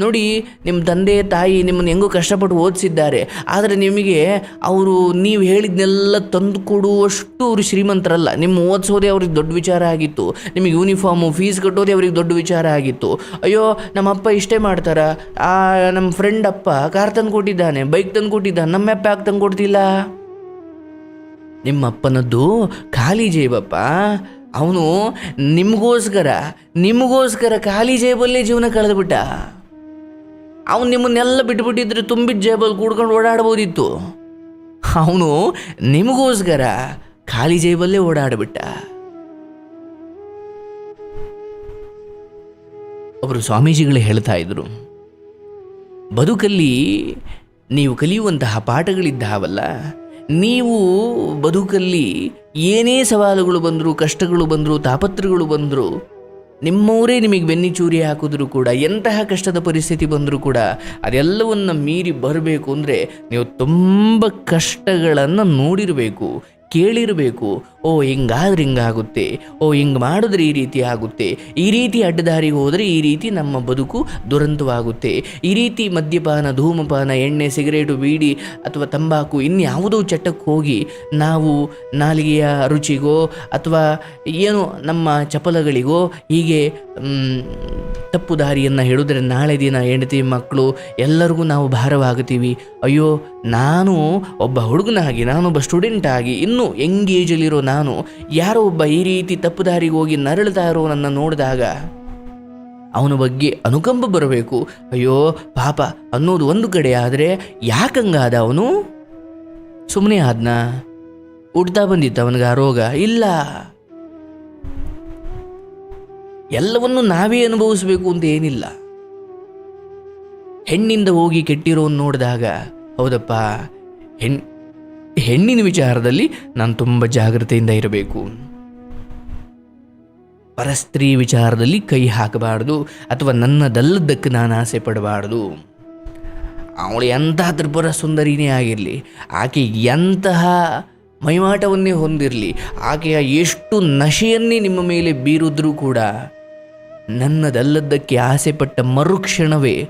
ನೋಡಿ ನಿಮ್ಮ ತಂದೆ, ತಾಯಿ ನಿಮ್ಮನ್ನು ಹೆಂಗೋ ಕಷ್ಟಪಟ್ಟು ಓದಿಸಿದ್ದಾರೆ. ಆದರೆ ನಿಮಗೆ ಅವರು ನೀವು ಹೇಳಿದ್ನೆಲ್ಲ ತಂದು ಕೊಡುವಷ್ಟು ಅವರು ಶ್ರೀಮಂತರಲ್ಲ. ನಿಮ್ಮ ಓದಿಸೋದೇ ಅವ್ರಿಗೆ ದೊಡ್ಡ ವಿಚಾರ ಆಗಿತ್ತು. ನಿಮಗೆ ಯೂನಿಫಾರ್ಮು, ಫೀಸ್ ಕಟ್ಟೋದೇ ಅವ್ರಿಗೆ ದೊಡ್ಡ ವಿಚಾರ ಆಗಿತ್ತು. ಅಯ್ಯೋ, ನಮ್ಮ ಅಪ್ಪ ಇಷ್ಟೇ ಮಾಡ್ತಾರ. ಆ, ನಮ್ಮ ಫ್ರೆಂಡ್ ಅಪ್ಪ ಕಾರ್ ತಂದು ಕೊಟ್ಟಿದ್ದಾನೆ ಬೈಕ್ ತಂದು ಕೊಟ್ಟಿದ್ದಾನೆ, ನಮ್ಮ ಅಪ್ಪ ಯಾಕೆ ತಂದು ಕೊಡ್ತಿಲ್ಲ? ನಿಮ್ಮ ಅಪ್ಪನದ್ದು ಖಾಲಿ ಜೇಬಪ್ಪ. ಅವನು ನಿಮಗೋಸ್ಕರ ನಿಮಗೋಸ್ಕರ ಖಾಲಿ ಜೇಬಲ್ಲೇ ಜೀವನ ಕಳೆದುಬಿಟ್ಟ. ಅವನು ನಿಮ್ಮನ್ನೆಲ್ಲ ಬಿಟ್ಬಿಟ್ಟಿದ್ರೆ ತುಂಬಿದ ಜೇಬಲ್ಲಿ ಕೂಡ್ಕೊಂಡು ಓಡಾಡ್ಬೋದಿತ್ತು. ಅವನು ನಿಮಗೋಸ್ಕರ ಖಾಲಿ ಜೇಬಲ್ಲೇ ಓಡಾಡಿಬಿಟ್ಟ. ಒಬ್ಬರು ಸ್ವಾಮೀಜಿಗಳು ಹೇಳ್ತಾ ಇದ್ರು, ಬದುಕಲ್ಲಿ ನೀವು ಕಲಿಯುವಂತಹ ಪಾಠಗಳಿದ್ದಾವಲ್ಲ, ನೀವು ಬದುಕಲ್ಲಿ ಏನೇ ಸವಾಲುಗಳು ಬಂದರೂ, ಕಷ್ಟಗಳು ಬಂದರೂ ತಾಪತ್ರಗಳು ಬಂದರೂ ನಿಮ್ಮವರೇ ನಿಮಗೆ ಬೆನ್ನಿಚೂರಿ ಹಾಕಿದ್ರು ಕೂಡ, ಎಂತಹ ಕಷ್ಟದ ಪರಿಸ್ಥಿತಿ ಬಂದರೂ ಕೂಡ ಅದೆಲ್ಲವನ್ನು ಮೀರಿ ಬರಬೇಕು ಅಂದರೆ ನೀವು ತುಂಬ ಕಷ್ಟಗಳನ್ನು ನೋಡಿರಬೇಕು, ಕೇಳಿರಬೇಕು ಓ, ಹಿಂಗಾದ್ರೆ ಹಿಂಗಾಗುತ್ತೆ. ಓ, ಹಿಂಗೆ ಮಾಡಿದ್ರೆ ಈ ರೀತಿ ಆಗುತ್ತೆ. ಈ ರೀತಿ ಅಡ್ಡದಾರಿಗೆ ಹೋದರೆ ಈ ರೀತಿ ನಮ್ಮ ಬದುಕು ದುರಂತವಾಗುತ್ತೆ. ಈ ರೀತಿ ಮದ್ಯಪಾನ, ಧೂಮಪಾನ, ಎಣ್ಣೆ, ಸಿಗರೇಟು, ಬೀಡಿ ಅಥವಾ ತಂಬಾಕು, ಇನ್ಯಾವುದೋ ಚಟಕ್ಕೆ ಹೋಗಿ ನಾವು ನಾಲಿಗೆಯ ರುಚಿಗೋ ಅಥವಾ ಏನು ನಮ್ಮ ಚಪಲಗಳಿಗೋ ಹೀಗೆ ತಪ್ಪು ದಾರಿಯನ್ನು ಹೇಳಿದ್ರೆ ನಾಳೆ ದಿನ ಹೆಂಡತಿ, ಮಕ್ಕಳು ಎಲ್ಲರಿಗೂ ನಾವು ಭಾರವಾಗುತ್ತೀವಿ. ಅಯ್ಯೋ, ನಾನು ಒಬ್ಬ ಹುಡುಗನಾಗಿ, ನಾನೊಬ್ಬ ಸ್ಟೂಡೆಂಟ್ ಆಗಿ ಇನ್ನೂ ಯಂಗ್ ಏಜಲ್ಲಿರೋ ನಾನು ಯಾರೋ ಒಬ್ಬ ಈ ರೀತಿ ತಪ್ಪು ದಾರಿಗೆ ಹೋಗಿ ನರಳ್ತಾ ಇರೋ ನನ್ನ ನೋಡಿದಾಗ ಅವನ ಬಗ್ಗೆ ಅನುಕಂಪ ಬರಬೇಕು. ಅಯ್ಯೋ, ಪಾಪ, ಅನ್ನೋದು ಒಂದು ಕಡೆ ಆದರೆ ಯಾಕಂಗಾದ ಅವನು? ಸುಮ್ಮನೆ ಆದ್ನ? ಹುಡ್ತಾ ಬಂದಿತ್ತು ಅವನಿಗೆ ಆ ರೋಗ. ಇಲ್ಲ. ಎಲ್ಲವನ್ನು ನಾವೇ ಅನುಭವಿಸಬೇಕು ಅಂತ ಏನಿಲ್ಲ. ಹೆಣ್ಣಿಂದ ಹೋಗಿ ಕೆಟ್ಟಿರೋನ್ ನೋಡಿದಾಗ, ಹೌದಪ್ಪ, ಹೆಣ್ ಹೆಣ್ಣಿನ ವಿಚಾರದಲ್ಲಿ ನಾನು ತುಂಬ ಜಾಗ್ರತೆಯಿಂದ ಇರಬೇಕು. ಪರಸ್ತ್ರೀ ವಿಚಾರದಲ್ಲಿ ಕೈ ಹಾಕಬಾರ್ದು ಅಥವಾ ನನ್ನದಲ್ಲದಕ್ಕೆ ನಾನು ಆಸೆ ಪಡಬಾರ್ದು. ಅವಳು ಎಂತಹ ತ್ರಿಪುರ ಸುಂದರಿನೇ ಆಗಿರಲಿ, ಆಕೆ ಎಂತಹ ಮೈಮಾಟವನ್ನೇ ಹೊಂದಿರಲಿ, ಆಕೆಯ ಎಷ್ಟು ನಶೆಯನ್ನೇ ನಿಮ್ಮ ಮೇಲೆ ಬೀರಿದ್ರೂ ಕೂಡ ನನ್ನದಲ್ಲದ್ದಕ್ಕೆ ಆಸೆಪಟ್ಟ ಮರುಕ್ಷಣವೇ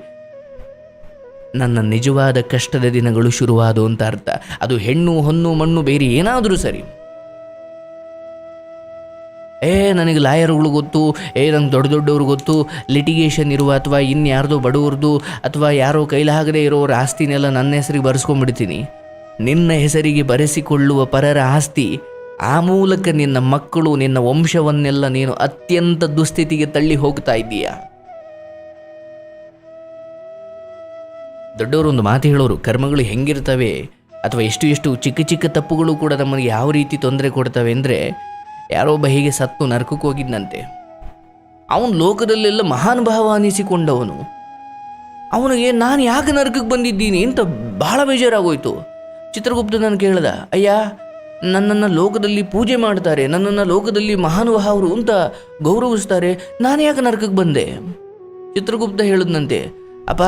ನನ್ನ ನಿಜವಾದ ಕಷ್ಟದ ದಿನಗಳು ಶುರುವಾದವು ಅಂತ ಅರ್ಥ. ಅದು ಹೆಣ್ಣು, ಹೊನ್ನು, ಮಣ್ಣು, ಬೇರೆ ಏನಾದರೂ ಸರಿ. ಏ, ನನಗೆ ಲಾಯರ್ಗಳು ಗೊತ್ತು, ಏ, ನಂಗೆ ದೊಡ್ಡ ದೊಡ್ಡವ್ರು ಗೊತ್ತು ಲಿಟಿಗೇಷನ್ ಇರುವ ಅಥವಾ ಇನ್ಯಾರ್ದೋ ಬಡವ್ರದ್ದು ಅಥವಾ ಯಾರೋ ಕೈಲಾಗದೇ ಇರೋರ ಆಸ್ತಿನೆಲ್ಲ ನನ್ನ ಹೆಸರಿಗೆ ಬರೆಸ್ಕೊಂಡ್ಬಿಡ್ತೀನಿ. ನಿನ್ನ ಹೆಸರಿಗೆ ಬರೆಸಿಕೊಳ್ಳುವ ಪರರ ಆಸ್ತಿ, ಆ ಮೂಲಕ ನಿನ್ನ ಮಕ್ಕಳು, ನಿನ್ನ ವಂಶವನ್ನೆಲ್ಲ ನೀನು ಅತ್ಯಂತ ದುಸ್ಥಿತಿಗೆ ತಳ್ಳಿ ಹೋಗ್ತಾ ಇದ್ದೀಯಾ? ದೊಡ್ಡವರು ಒಂದು ಮಾತು ಹೇಳೋರು, ಕರ್ಮಗಳು ಹೆಂಗಿರ್ತವೆ ಅಥವಾ ಎಷ್ಟು ಎಷ್ಟು ಚಿಕ್ಕ ಚಿಕ್ಕ ತಪ್ಪುಗಳು ಕೂಡ ನಮಗೆ ಯಾವ ರೀತಿ ತೊಂದರೆ ಕೊಡ್ತವೆ ಅಂದರೆ ಯಾರೋ ಒಬ್ಬ ಹೀಗೆ ಸತ್ತು ನರಕಕ್ಕೆ ಹೋಗಿದ್ದಂತೆ ಅವನು ಲೋಕದಲ್ಲೆಲ್ಲ ಮಹಾನುಭಾವ ಅನಿಸಿಕೊಂಡವನು. ಅವನಿಗೆ ನಾನು ಯಾಕೆ ನರಕಕ್ಕೆ ಬಂದಿದ್ದೀನಿ ಅಂತ ಬಹಳ ಬೇಜಾರಾಗೋಯ್ತು. ಚಿತ್ರಗುಪ್ತ ನಾನು ಕೇಳ್ದ, ಅಯ್ಯ, ನನ್ನನ್ನು ಲೋಕದಲ್ಲಿ ಪೂಜೆ ಮಾಡ್ತಾರೆ, ನನ್ನನ್ನು ಲೋಕದಲ್ಲಿ ಮಹಾನುಭಾವರು ಅಂತ ಗೌರವಿಸ್ತಾರೆ, ನಾನು ಯಾಕೆ ನರಕಕ್ಕೆ ಬಂದೆ? ಚಿತ್ರಗುಪ್ತ ಹೇಳಿದ್ನಂತೆ ಅಪ್ಪ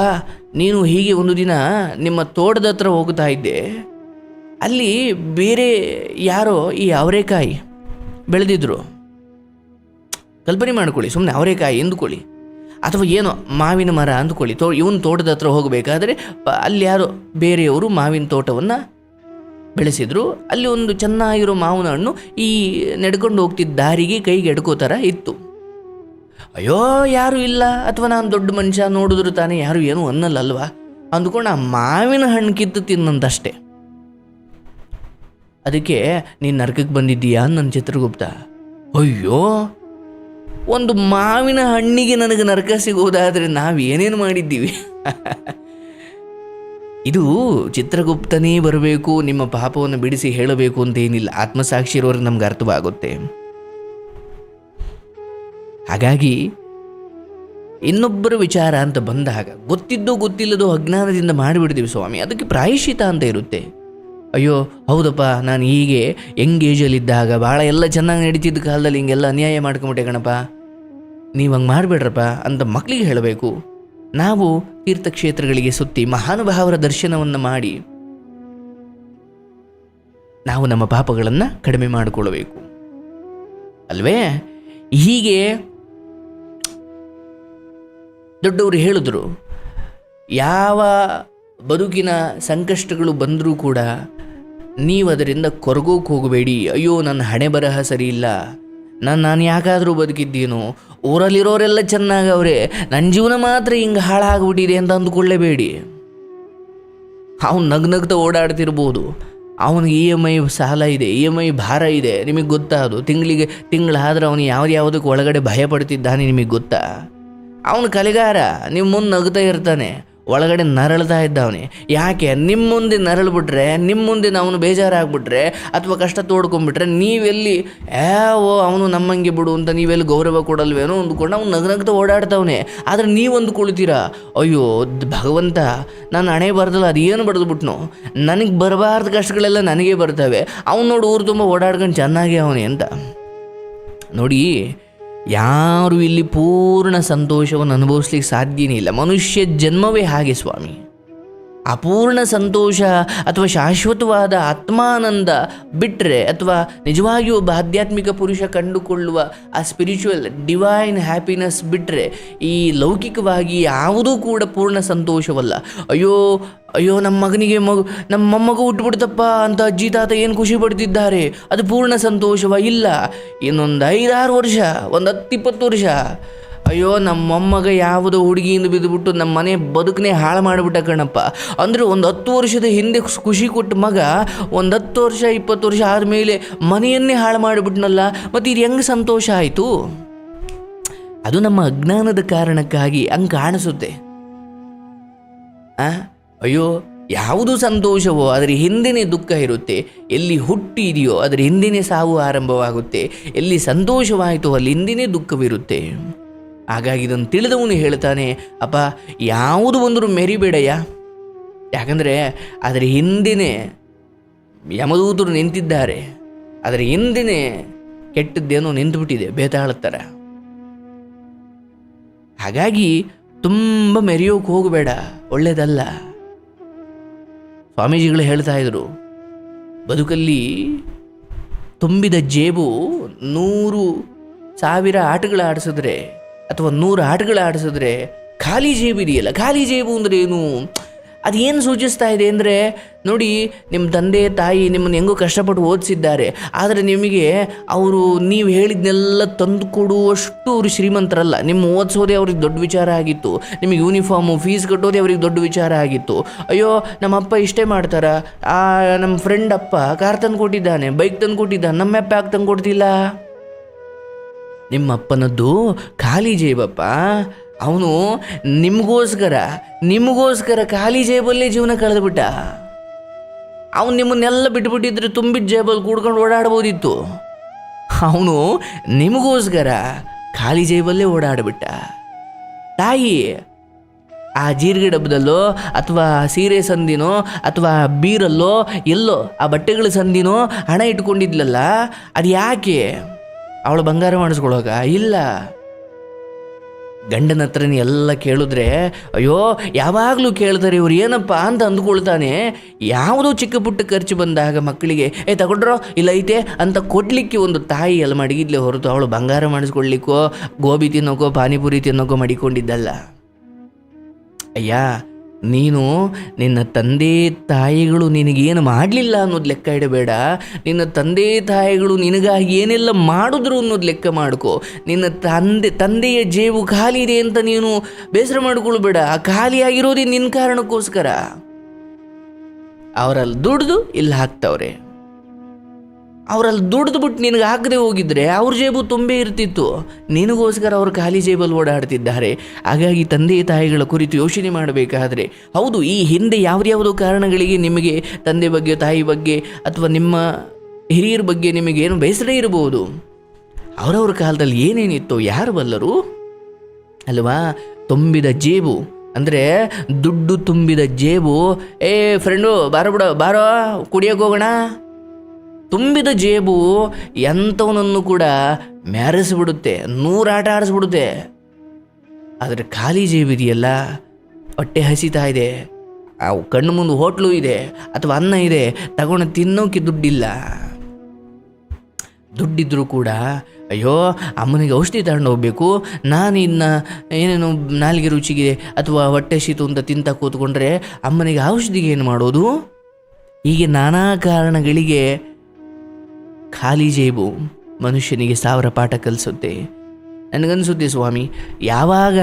ನೀನು ಹೀಗೆ ಒಂದು ದಿನ ನಿಮ್ಮ ತೋಟದ ಹತ್ರ ಹೋಗ್ತಾ ಇದ್ದೆ. ಅಲ್ಲಿ ಬೇರೆ ಯಾರೋ ಈ ಅವರೆಕಾಯಿ ಬೆಳೆದಿದ್ರು. ಕಲ್ಪನೆ ಮಾಡ್ಕೊಳ್ಳಿ ಸುಮ್ಮನೆ ಅವರೆಕಾಯಿ ಎಂದುಕೊಳ್ಳಿ. ಅಥವಾ ಏನೋ ಮಾವಿನ ಮರ ಅಂದ್ಕೊಳ್ಳಿ, ತೋ, ಇವನ್ ತೋಟದ ಹತ್ರ ಹೋಗಬೇಕಾದ್ರೆ ಅಲ್ಲಿ ಯಾರೋ ಬೇರೆಯವರು ಮಾವಿನ ತೋಟವನ್ನು ಬೆಳೆಸಿದ್ರು. ಅಲ್ಲಿ ಒಂದು ಚೆನ್ನಾಗಿರೋ ಮಾವಿನ ಹಣ್ಣು ಈ ನಡ್ಕೊಂಡು ಹೋಗ್ತಿದ್ದ ದಾರಿಗೆ ಕೈಗೆ ಎಡ್ಕೋ ಥರ ಇತ್ತು. ಅಯ್ಯೋ, ಯಾರು ಇಲ್ಲ. ಅಥವಾ ನಾನು ದೊಡ್ಡ ಮನುಷ್ಯ ನೋಡಿದ್ರು ತಾನೇ ಯಾರು ಏನೂ ಅನ್ನಲ್ಲ ಅಲ್ವಾ ಅಂದ್ಕೊಂಡು ಆ ಮಾವಿನ ಹಣ್ಣು ಕಿತ್ತು ತಿನ್ನಂತಷ್ಟೇ ಅದಕ್ಕೆ, ನೀನು ನರಕಕ್ಕೆ ಬಂದಿದ್ದೀಯಾ ನನ್ನ ಚಿತ್ರಗುಪ್ತ ಅಯ್ಯೋ! ಒಂದು ಮಾವಿನ ಹಣ್ಣಿಗೆ ನನಗೆ ನರಕ ಸಿಗೋದಾದರೆ ನಾವು ಏನೇನು ಮಾಡಿದ್ದೀವಿ? ಇದು ಚಿತ್ರಗುಪ್ತನೇ ಬರಬೇಕು, ನಿಮ್ಮ ಪಾಪವನ್ನು ಬಿಡಿಸಿ ಹೇಳಬೇಕು ಅಂತ ಏನಿಲ್ಲ. ಆತ್ಮಸಾಕ್ಷಿ ಇರೋರಿಗೆ ನಮ್ಗೆ ಅರ್ಥವಾಗುತ್ತೆ. ಹಾಗಾಗಿ ಇನ್ನೊಬ್ಬರ ವಿಚಾರ ಅಂತ ಬಂದಾಗ ಗೊತ್ತಿದ್ದು ಗೊತ್ತಿಲ್ಲದೋ ಅಜ್ಞಾನದಿಂದ ಮಾಡಿಬಿಡ್ತೀವಿ ಸ್ವಾಮಿ. ಅದಕ್ಕೆ ಪ್ರಾಯಶ್ಚಿತ ಅಂತ ಇರುತ್ತೆ. ಅಯ್ಯೋ, ಹೌದಪ್ಪ, ನಾನು ಹೀಗೆ ಎಂಗೇಜಲ್ಲಿದ್ದಾಗ ಭಾಳ ಎಲ್ಲ ಚೆನ್ನಾಗಿ ನಡೀತಿದ್ದ ಕಾಲದಲ್ಲಿ ಹಿಂಗೆಲ್ಲ ಅನ್ಯಾಯ ಮಾಡ್ಕೊಂಬಿಟ್ಟೆ ಕಣಪ್ಪ. ನೀವು ಹಂಗೆ ಮಾಡಿಬಿಡ್ರಪ್ಪ ಅಂತ ಮಕ್ಕಳಿಗೆ ಹೇಳಬೇಕು. ನಾವು ತೀರ್ಥಕ್ಷೇತ್ರಗಳಿಗೆ ಸುತ್ತಿ ಮಹಾನುಭಾವರ ದರ್ಶನವನ್ನು ಮಾಡಿ ನಾವು ನಮ್ಮ ಪಾಪಗಳನ್ನು ಕಡಿಮೆ ಮಾಡಿಕೊಳ್ಳಬೇಕು. ಅಲ್ವೇ? ಹೀಗೆ ದೊಡ್ಡವರು ಹೇಳಿದ್ರು, ಯಾವ ಬದುಕಿನ ಸಂಕಷ್ಟಗಳು ಬಂದರೂ ಕೂಡ ನೀವು ಅದರಿಂದ ಕೊರಗೋಕೆ ಹೋಗಬೇಡಿ. ಅಯ್ಯೋ, ನನ್ನ ಹಣೆ ಬರಹ ಸರಿ ಇಲ್ಲ. ನಾನು ನಾನು ಯಾಕಾದರೂ ಬದುಕಿದ್ದೀನೋ? ಊರಲ್ಲಿರೋರೆಲ್ಲ ಚೆನ್ನಾಗವ್ರೆ ನನ್ನ ಜೀವನ ಮಾತ್ರ ಹಿಂಗೆ ಹಾಳಾಗ್ಬಿಟ್ಟಿದೆ ಅಂತ ಅಂದ್ಕೊಳ್ಳೇಬೇಡಿ. ಅವನು ನಗ್ನಗ್ತ ಓಡಾಡ್ತಿರ್ಬೋದು. ಅವನಿಗೆ ಇ ಎಂ ಐ ಸಾಲ ಇದೆ ಇ ಎಂ ಐ ಭಾರ ಇದೆ. ನಿಮಗೆ ಗೊತ್ತಾ ಅದು? ತಿಂಗಳಿಗೆ, ತಿಂಗಳಾದ್ರೆ ಅವನು ಯಾವ್ದು ಯಾವುದಕ್ಕೆ ಒಳಗಡೆ ಭಯಪಡ್ತಿದ್ದಾನೆ ನಿಮಗೆ ಗೊತ್ತಾ? ಅವನು ಕಲಿಗಾರ ನಿಮ್ಮ ಮುಂದೆ ನಗ್ತಾ ಇರ್ತಾನೆ, ಒಳಗಡೆ ನರಳ್ತಾ ಇದ್ದವನೇ. ಯಾಕೆ? ನಿಮ್ಮ ಮುಂದೆ ನರಳ್ಬಿಟ್ರೆ ನಿಮ್ಮ ಮುಂದೆ ಅವನು ಬೇಜಾರಾಗ್ಬಿಟ್ರೆ, ಅಥವಾ ಕಷ್ಟ ತೋಡ್ಕೊಂಡ್ಬಿಟ್ರೆ ನೀವೆಲ್ಲಿ ಓ, ಅವನು ನಮ್ಮಂಗೆ ಬಿಡು ಅಂತ ನೀವೆಲ್ಲಿ ಗೌರವ ಕೊಡಲ್ವೇನೋ ಅಂದ್ಕೊಂಡು ಅವ್ನು ನಗ್ನಗ್ತಾ ಓಡಾಡ್ತವನೆ. ಆದರೆ ನೀವು ಅಂದ್ಕೊಳ್ತೀರಾ ಅಯ್ಯೋ ಭಗವಂತ, ನಾನು ಹಣೆ ಬರ್ದಲ್ಲ, ಅದು ಏನು ಬರೆದ್ಬಿಟ್ನು ನನಗೆ ಬರಬಾರ್ದ ಕಷ್ಟಗಳೆಲ್ಲ ನನಗೆ ಬರ್ತವೆ. ಅವ್ನು ನೋಡು ಊರು ತುಂಬ ಓಡಾಡ್ಕೊಂಡು ಚೆನ್ನಾಗಿ ಅವನೇ ಅಂತ. ನೋಡಿ ಯಾರು ಇಲ್ಲಿ ಪೂರ್ಣ ಸಂತೋಷವನ್ನು ಅನುಭವಿಸ್ಲಿಕ್ಕೆ ಸಾಧ್ಯನೇ ಇಲ್ಲ. ಮನುಷ್ಯ ಜನ್ಮವೇ ಹಾಗೆ ಸ್ವಾಮಿ. ಅಪೂರ್ಣ ಸಂತೋಷ ಅಥವಾ ಶಾಶ್ವತವಾದ ಆತ್ಮಾನಂದ ಬಿಟ್ಟರೆ ಅಥವಾ ನಿಜವಾಗಿಯೂ ಒಬ್ಬ ಆಧ್ಯಾತ್ಮಿಕ ಪುರುಷ ಕಂಡುಕೊಳ್ಳುವ ಆ ಸ್ಪಿರಿಚುವಲ್ ಡಿವೈನ್ ಹ್ಯಾಪಿನೆಸ್ ಬಿಟ್ಟರೆ ಈ ಲೌಕಿಕವಾಗಿ ಯಾವುದೂ ಕೂಡ ಪೂರ್ಣ ಸಂತೋಷವಲ್ಲ. ಅಯ್ಯೋ ಅಯ್ಯೋ ನಮ್ಮ ಮಗನಿಗೆ ಮಗು ನಮ್ಮ ಮೊಮ್ಮಗು ಹುಟ್ಟುಬಿಡ್ತಪ್ಪ ಅಂತ ಅಜ್ಜಿ, ತಾತ ಏನು ಖುಷಿ ಪಡ್ತಿದ್ದಾರೆ? ಅದು ಪೂರ್ಣ ಸಂತೋಷವ? ಇಲ್ಲ. ಇನ್ನೊಂದು ಐದಾರು ವರ್ಷ, ಒಂದು ಹತ್ತಿಪ್ಪತ್ತು ವರ್ಷ. ಅಯ್ಯೋ ನಮ್ಮ ಮೊಮ್ಮಗ ಯಾವುದೋ ಹುಡುಗಿಯಿಂದ ಬಿದ್ದುಬಿಟ್ಟು ನಮ್ಮ ಮನೆ ಬದುಕನೇ ಹಾಳು ಮಾಡಿಬಿಟ್ಟ ಕಣಪ್ಪ. ಅಂದರೆ ಒಂದು ಹತ್ತು ವರ್ಷದ ಹಿಂದೆ ಖುಷಿ ಕೊಟ್ಟ ಮಗ ಒಂದು ಹತ್ತು ವರ್ಷ, ಇಪ್ಪತ್ತು ವರ್ಷ ಆದಮೇಲೆ ಮನೆಯನ್ನೇ ಹಾಳು ಮಾಡಿಬಿಟ್ನಲ್ಲ. ಮತ್ತು ಇದು ಹೆಂಗೆ ಸಂತೋಷ ಆಯಿತು? ಅದು ನಮ್ಮ ಅಜ್ಞಾನದ ಕಾರಣಕ್ಕಾಗಿ ಹಂಗೆ ಕಾಣಿಸುತ್ತೆ? ಅಯ್ಯೋ, ಯಾವುದು ಸಂತೋಷವೋ ಅದರ ಹಿಂದೆನೇ ದುಃಖ ಇರುತ್ತೆ. ಎಲ್ಲಿ ಹುಟ್ಟಿ ಇದೆಯೋ ಅದರ ಹಿಂದೆನೇ ಸಾವು ಆರಂಭವಾಗುತ್ತೆ. ಎಲ್ಲಿ ಸಂತೋಷವಾಯಿತೋ ಅಲ್ಲಿ ಹಿಂದಿನೇ ದುಃಖವಿರುತ್ತೆ. ಹಾಗಾಗಿ ಇದನ್ನು ತಿಳಿದವನು ಹೇಳ್ತಾನೆ, ಅಪ್ಪ, ಯಾವುದು ಬಂದರೂ ಮೆರಿಬೇಡಯ್ಯ. ಯಾಕಂದರೆ ಅದರ ಹಿಂದಿನೇ ಯಮದೂತರು ನಿಂತಿದ್ದಾರೆ. ಅದರ ಹಿಂದಿನೇ ಕೆಟ್ಟದ್ದೇನೋ ನಿಂತುಬಿಟ್ಟಿದೆ ಬೇತಾಳ ಥರ ಹಾಗಾಗಿ ತುಂಬ ಮೆರೆಯೋಕೆ ಹೋಗಬೇಡ ಒಳ್ಳೆಯದಲ್ಲ ಸ್ವಾಮೀಜಿಗಳು ಹೇಳ್ತಾ ಇದ್ರು, ಬದುಕಲ್ಲಿ ತುಂಬಿದ ಜೇಬು ನೂರು ಸಾವಿರ ಆಟಗಳು ಆಡಿಸಿದ್ರೆ ಅಥವಾ ನೂರು ಆಟಗಳು ಆಡಿಸಿದ್ರೆ ಖಾಲಿ ಜೇಬು ಇದೆಯಲ್ಲ? ಖಾಲಿ ಜೇಬು ಅಂದ್ರೆ ಏನು? ಅದೇನು ಸೂಚಿಸ್ತಾ ಇದೆ ಅಂದರೆ, ನೋಡಿ, ನಿಮ್ಮ ತಂದೆ, ತಾಯಿ ನಿಮ್ಮನ್ನು ಹೆಂಗೋ ಕಷ್ಟಪಟ್ಟು ಓದಿಸಿದ್ದಾರೆ. ಆದರೆ ನಿಮಗೆ ಅವರು ನೀವು ಹೇಳಿದ್ನೆಲ್ಲ ತಂದು ಕೊಡುವಷ್ಟು ಅವರು ಶ್ರೀಮಂತರಲ್ಲ. ನಿಮ್ಮ ಓದಿಸೋದೇ ಅವ್ರಿಗೆ ದೊಡ್ಡ ವಿಚಾರ ಆಗಿತ್ತು. ನಿಮಗೆ ಯೂನಿಫಾರ್ಮು, ಫೀಸ್ ಕಟ್ಟೋದೇ ಅವ್ರಿಗೆ ದೊಡ್ಡ ವಿಚಾರ ಆಗಿತ್ತು. ಅಯ್ಯೋ, ನಮ್ಮ ಅಪ್ಪ ಇಷ್ಟೇ ಮಾಡ್ತಾರ. ಆ, ನಮ್ಮ ಫ್ರೆಂಡ್ ಅಪ್ಪ ಕಾರ್ ತಂದು ಕೊಟ್ಟಿದ್ದಾನೆ ಬೈಕ್ ತಂದು ಕೊಟ್ಟಿದ್ದಾನೆ ನಮ್ಮ ಅಪ್ಪ ಯಾಕೆ ತಂದು ಕೊಡ್ತಿಲ್ಲ ನಿಮ್ಮ ಅಪ್ಪನದ್ದು ಖಾಲಿ ಜೇಬಪ್ಪ. ಅವನು ನಿಮಗೋಸ್ಕರ ನಿಮಗೋಸ್ಕರ ಖಾಲಿ ಜೇಬಲ್ಲೇ ಜೀವನ ಕಳೆದುಬಿಟ್ಟ. ಅವನು ನಿಮ್ಮನ್ನೆಲ್ಲ ಬಿಟ್ಬಿಟ್ಟಿದ್ರೆ ತುಂಬಿದ ಜೇಬಲ್ಲಿ ಕೂಡ್ಕೊಂಡು ಓಡಾಡ್ಬೋದಿತ್ತು. ಅವನು ನಿಮಗೋಸ್ಕರ ಖಾಲಿ ಜೇಬಲ್ಲೇ ಓಡಾಡಿಬಿಟ್ಟ. ತಾಯಿ, ಆ ಜೀರಿಗೆ ಡಬ್ಬದಲ್ಲೋ ಅಥವಾ ಸೀರೆ ಸಂದಿನೋ ಅಥವಾ ಬೀರಲ್ಲೋ ಎಲ್ಲೋ ಆ ಬಟ್ಟೆಗಳ ಸಂದಿನೋ ಹಣ ಇಟ್ಕೊಂಡಿದ್ಲಲ್ಲ ಅದು ಯಾಕೆ ಅವಳು ಬಂಗಾರ ಮಾಡಿಸ್ಕೊಳ್ಳೋಕ ಇಲ್ಲ. ಗಂಡನ ಹತ್ರನೇ ಎಲ್ಲ ಕೇಳಿದ್ರೆ, ಅಯ್ಯೋ, ಯಾವಾಗಲೂ ಕೇಳ್ತಾರೆ ಇವ್ರು, ಏನಪ್ಪ ಅಂತ ಅಂದ್ಕೊಳ್ತಾನೆ. ಯಾವುದೋ ಚಿಕ್ಕ ಪುಟ್ಟ ಖರ್ಚು ಬಂದಾಗ ಮಕ್ಕಳಿಗೆ, ಏ, ತಗೊಂಡ್ರೋ? ಇಲ್ಲ ಐತೆ? ಅಂತ ಕೊಡಲಿಕ್ಕೆ ಒಂದು ತಾಯಿ ಎಲ್ಲ ಮಡಗಿದ್ಲೆ ಹೊರತು ಅವಳು ಬಂಗಾರ ಮಾಡಿಸ್ಕೊಳ್ಲಿಕ್ಕೋ ಗೋಬಿ ತಿನ್ನೋಕೋ, ಪಾನಿಪುರಿ ತಿನ್ನೋಕೋ ಮಡಿಕೊಂಡಿದ್ದಲ್ಲ. ಅಯ್ಯ ನೀನು ನಿನ್ನ ತಂದೆ ತಾಯಿಗಳು ನಿನಗೇನು ಮಾಡಲಿಲ್ಲ ಅನ್ನೋದು ಲೆಕ್ಕ ಇಡಬೇಡ. ನಿನ್ನ ತಂದೆ ತಾಯಿಗಳು ನಿನಗಾಗಿ ಏನೆಲ್ಲ ಮಾಡಿದ್ರು ಅನ್ನೋದು ಲೆಕ್ಕ ಮಾಡ್ಕೋ. ನಿನ್ನ ತಂದೆ, ತಂದೆಯ ಜೇಬು ಖಾಲಿ ಇದೆ ಅಂತ ನೀನು ಬೇಸರ ಮಾಡ್ಕೊಳ್ಬೇಡ. ಆ ಖಾಲಿಯಾಗಿರೋದೇ ನಿನ್ನ ಕಾರಣಕ್ಕೋಸ್ಕರ. ಅವರಲ್ಲಿ ದುಡ್ದು ಇಲ್ಲಿ ಹಾಕ್ತವ್ರೆ. ಅವರಲ್ಲಿ ದುಡ್ದು ಬಿಟ್ಟು ನಿನಗೆ ಹಾಕದೆ ಹೋಗಿದ್ರೆ ಅವ್ರ ಜೇಬು ತುಂಬೇ ಇರ್ತಿತ್ತು. ನಿನಗೋಸ್ಕರ ಅವರು ಖಾಲಿ ಜೇಬಲ್ಲಿ ಓಡಾಡ್ತಿದ್ದಾರೆ. ಹಾಗಾಗಿ ತಂದೆ ತಾಯಿಗಳ ಕುರಿತು ಯೋಚನೆ ಮಾಡಬೇಕಾದ್ರೆ, ಹೌದು, ಈ ಹಿಂದೆ ಯಾವ್ದ್ಯಾವುದೋ ಕಾರಣಗಳಿಗೆ ನಿಮಗೆ ತಂದೆ ಬಗ್ಗೆ, ತಾಯಿ ಬಗ್ಗೆ ಅಥವಾ ನಿಮ್ಮ ಹಿರಿಯರ ಬಗ್ಗೆ ನಿಮಗೇನು ಬೇಸರ ಇರಬಹುದು ಅವರವ್ರ ಕಾಲದಲ್ಲಿ ಏನೇನಿತ್ತು ಯಾರು ಬಲ್ಲರು? ಅಲ್ವಾ? ತುಂಬಿದ ಜೇಬು. ಅಂದರೆ ದುಡ್ಡು ತುಂಬಿದ ಜೇಬು. ಏ ಫ್ರೆಂಡು ಬಾರೋ ಬಿಡ, ಬಾರೋ, ಕುಡಿಯೋಕೆ ಹೋಗೋಣ. ತುಂಬಿದ ಜೇಬು ಎಂಥವನನ್ನು ಕೂಡ ಮ್ಯಾರಿಸಿಬಿಡುತ್ತೆ, ನೂರಾಟ ಆಡಿಸ್ಬಿಡುತ್ತೆ. ಆದರೆ ಖಾಲಿ ಜೇಬಿದೆಯಲ್ಲ ಹೊಟ್ಟೆ ಹಸಿತಾ ಇದೆ. ಆ ಕಣ್ಣು ಮುಂದೆ ಹೋಟ್ಲು ಇದೆ, ಅಥವಾ ಅನ್ನ ಇದೆ, ತಗೊಂಡು ತಿನ್ನೋಕೆ ದುಡ್ಡಿಲ್ಲ. ದುಡ್ಡಿದ್ರೂ ಕೂಡ, ಅಯ್ಯೋ, ಅಮ್ಮನಿಗೆ ಔಷಧಿ ತಗೊಂಡು ಹೋಗ್ಬೇಕು. ನಾನು ಇನ್ನು ಏನೇನು ನಾಲಿಗೆ ರುಚಿಗೆ ಅಥವಾ ಹೊಟ್ಟೆ ಶೀತು ಅಂತ ತಿಂತ ಕೂತ್ಕೊಂಡ್ರೆ ಅಮ್ಮನಿಗೆ ಔಷಧಿಗೆ ಏನು ಮಾಡೋದು? ಹೀಗೆ ನಾನಾ ಕಾರಣಗಳಿಗೆ ಖಾಲಿ ಜೇಬು ಮನುಷ್ಯನಿಗೆ ಸಾವಿರ ಪಾಠ ಕಲಿಸುತ್ತೆ. ನನಗನ್ಸುತ್ತೆ ಸ್ವಾಮಿ, ಯಾವಾಗ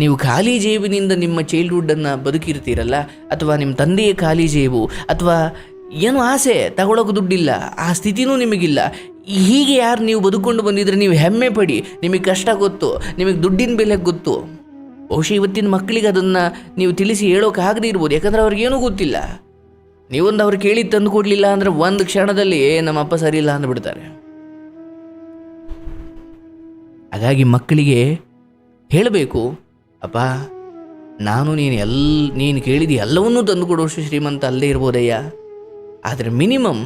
ನೀವು ಖಾಲಿ ಜೇಬಿನಿಂದ ನಿಮ್ಮ ಚೈಲ್ಡ್ಹುಡ್ಡನ್ನು ಬದುಕಿರ್ತೀರಲ್ಲ, ಅಥವಾ ನಿಮ್ಮ ತಂದೆಯ ಖಾಲಿ ಜೇಬು, ಅಥವಾ ಏನು ಆಸೆ, ತಗೊಳೋಕೆ ದುಡ್ಡಿಲ್ಲ, ಆ ಸ್ಥಿತಿನೂ ನಿಮಗಿಲ್ಲ. ಹೀಗೆ ಯಾರು ನೀವು ಬದುಕೊಂಡು ಬಂದಿದ್ರೆ ನೀವು ಹೆಮ್ಮೆ ಪಡಿ, ನಿಮಗೆ ಕಷ್ಟ ಗೊತ್ತು, ನಿಮಗೆ ದುಡ್ಡಿನ ಬೆಲೆ ಗೊತ್ತು. ಬಹುಶಃ ಇವತ್ತಿನ ಮಕ್ಕಳಿಗೆ ಅದನ್ನು ನೀವು ತಿಳಿಸಿ ಹೇಳೋಕ್ಕಾಗದೇ ಇರ್ಬೋದು, ಯಾಕಂದ್ರೆ ಅವ್ರಿಗೇನೂ ಗೊತ್ತಿಲ್ಲ. ನೀವೊಂದು ಅವ್ರು ಕೇಳಿ ತಂದು ಕೊಡಲಿಲ್ಲ ಅಂದ್ರೆ ಒಂದು ಕ್ಷಣದಲ್ಲಿ ನಮ್ಮಪ್ಪ ಸರಿ ಇಲ್ಲ ಅಂದ್ಬಿಡ್ತಾರೆ. ಹಾಗಾಗಿ ಮಕ್ಕಳಿಗೆ ಹೇಳಬೇಕು, ಅಪ್ಪ, ನಾನು ನೀನು ಎಲ್, ನೀನು ಕೇಳಿದ ಎಲ್ಲವನ್ನೂ ತಂದು ಕೊಡುವಷ್ಟು ಶ್ರೀಮಂತ ಅಲ್ಲೇ ಇರ್ಬೋದಯ್ಯ. ಆದರೆ ಮಿನಿಮಮ್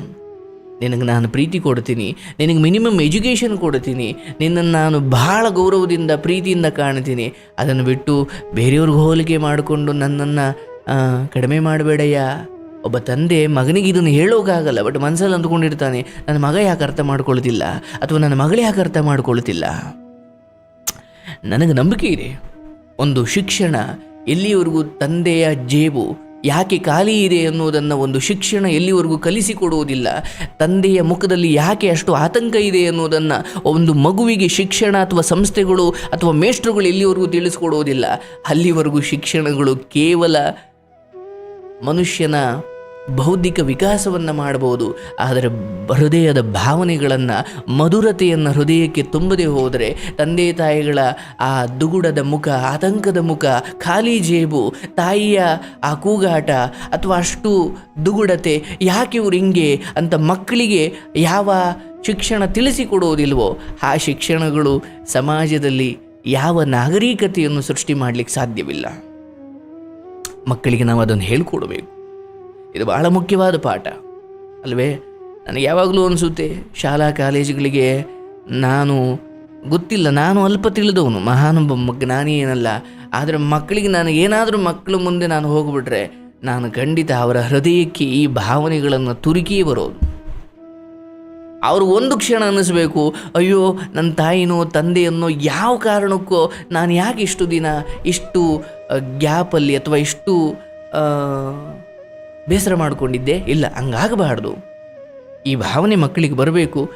ನಿನಗೆ ನಾನು ಪ್ರೀತಿ ಕೊಡ್ತೀನಿ, ನಿನಗೆ ಮಿನಿಮಮ್ ಎಜುಕೇಷನ್ ಕೊಡ್ತೀನಿ, ನಿನ್ನನ್ನು ನಾನು ಬಹಳ ಗೌರವದಿಂದ, ಪ್ರೀತಿಯಿಂದ ಕಾಣ್ತೀನಿ. ಅದನ್ನು ಬಿಟ್ಟು ಬೇರೆಯವ್ರಿಗೆ ಹೋಲಿಕೆ ಮಾಡಿಕೊಂಡು ನನ್ನನ್ನು ಕಡಿಮೆ ಮಾಡಬೇಡಯ್ಯ. ಒಬ್ಬ ತಂದೆ ಮಗನಿಗೆ ಇದನ್ನು ಹೇಳೋಕ್ಕಾಗಲ್ಲ ಬಟ್ ಮನಸ್ಸಲ್ಲಿ ಅಂದ್ಕೊಂಡಿರ್ತಾನೆ, ನನ್ನ ಮಗ ಯಾಕೆ ಅರ್ಥ ಮಾಡ್ಕೊಳ್ತಿಲ್ಲ? ಅಥವಾ, ನನ್ನ ಮಗಳು ಯಾಕೆ ಅರ್ಥ ಮಾಡ್ಕೊಳ್ತಿಲ್ಲ? ನನಗೆ ನಂಬಿಕೆ ಇದೆ. ಒಂದು ಶಿಕ್ಷಣ, ಎಲ್ಲಿವರೆಗೂ ತಂದೆಯ ಜೇಬು ಯಾಕೆ ಖಾಲಿ ಇದೆ ಅನ್ನೋದನ್ನು ಒಂದು ಶಿಕ್ಷಣ ಎಲ್ಲಿವರೆಗೂ ಕಲಿಸಿಕೊಡುವುದಿಲ್ಲ, ತಂದೆಯ ಮುಖದಲ್ಲಿ ಯಾಕೆ ಅಷ್ಟು ಆತಂಕ ಇದೆ ಅನ್ನೋದನ್ನು ಒಂದು ಮಗುವಿಗೆ ಶಿಕ್ಷಣ ಅಥವಾ ಸಂಸ್ಥೆಗಳು ಅಥವಾ ಮೇಷ್ಟ್ರುಗಳು ಎಲ್ಲಿವರೆಗೂ ತಿಳಿಸ್ಕೊಡುವುದಿಲ್ಲ. ಅಲ್ಲಿವರೆಗೂ ಶಿಕ್ಷಣಗಳು ಕೇವಲ ಮನುಷ್ಯನ ಬೌದ್ಧಿಕ ವಿಕಾಸವನ್ನು ಮಾಡಬಹುದು ಆದರೆ ಹೃದಯದ ಭಾವನೆಗಳನ್ನು, ಮಧುರತೆಯನ್ನು ಹೃದಯಕ್ಕೆ ತುಂಬದೆ ಹೋದರೆ ತಂದೆ ತಾಯಿಗಳ ಆ ದುಗುಡದ ಮುಖ, ಆತಂಕದ ಮುಖ, ಖಾಲಿ ಜೇಬು, ತಾಯಿಯ ಆ ಕೂಗಾಟ ಅಥವಾ ಅಷ್ಟು ದುಗುಡತೆ ಯಾಕೆ ಇವ್ರು ಹಿಂಗೆ ಅಂತ ಮಕ್ಕಳಿಗೆ ಯಾವ ಶಿಕ್ಷಣ ತಿಳಿಸಿಕೊಡುವುದಿಲ್ವೋ ಆ ಶಿಕ್ಷಣಗಳು ಸಮಾಜದಲ್ಲಿ ಯಾವ ನಾಗರಿಕತೆಯನ್ನು ಸೃಷ್ಟಿ ಮಾಡಲಿಕ್ಕೆ ಸಾಧ್ಯವಿಲ್ಲ. ಮಕ್ಕಳಿಗೆ ನಾವು ಅದನ್ನು ಹೇಳ್ಕೊಡ್ಬೇಕು. ಇದು ಬಹಳ ಮುಖ್ಯವಾದ ಪಾಠ. ಅಲ್ವೇ? ನನಗೆ ಯಾವಾಗಲೂ ಅನಿಸುತ್ತೆ, ಶಾಲಾ ಕಾಲೇಜುಗಳಿಗೆ ನಾನು ಗೊತ್ತಿಲ್ಲ, ನಾನು ಅಲ್ಪ ತಿಳಿದವನು ಮಹಾನುಭ ಜ್ಞಾನಿ ಏನಲ್ಲ. ಆದರೆ ಮಕ್ಕಳಿಗೆ ನಾನು ಏನಾದರೂ ಮಕ್ಕಳ ಮುಂದೆ ನಾನು ಹೋಗಿಬಿಟ್ರೆ, ನಾನು ಖಂಡಿತ ಅವರ ಹೃದಯಕ್ಕೆ ಈ ಭಾವನೆಗಳನ್ನು ತುರುಕಿ ಬರೋದು. ಅವರು ಒಂದು ಕ್ಷಣ ಅನ್ನಿಸ್ಬೇಕು, ಅಯ್ಯೋ ನನ್ನ ತಾಯಿನೋ, ತಂದೆಯನ್ನೋ ಯಾವ ಕಾರಣಕ್ಕೋ ನಾನು ಯಾಕೆ ಇಷ್ಟು ದಿನ ಇಷ್ಟು ಗ್ಯಾಪಲ್ಲಿ ಅಥವಾ ಇಷ್ಟು ಬೇಸರ ಮಾಡಿಕೊಂಡಿದ್ದೆ ಇಲ್ಲ ಹಂಗಾಗಬಾರ್ದು. ಈ ಭಾವನೆ ಮಕ್ಕಳಿಗೆ ಬರಬೇಕು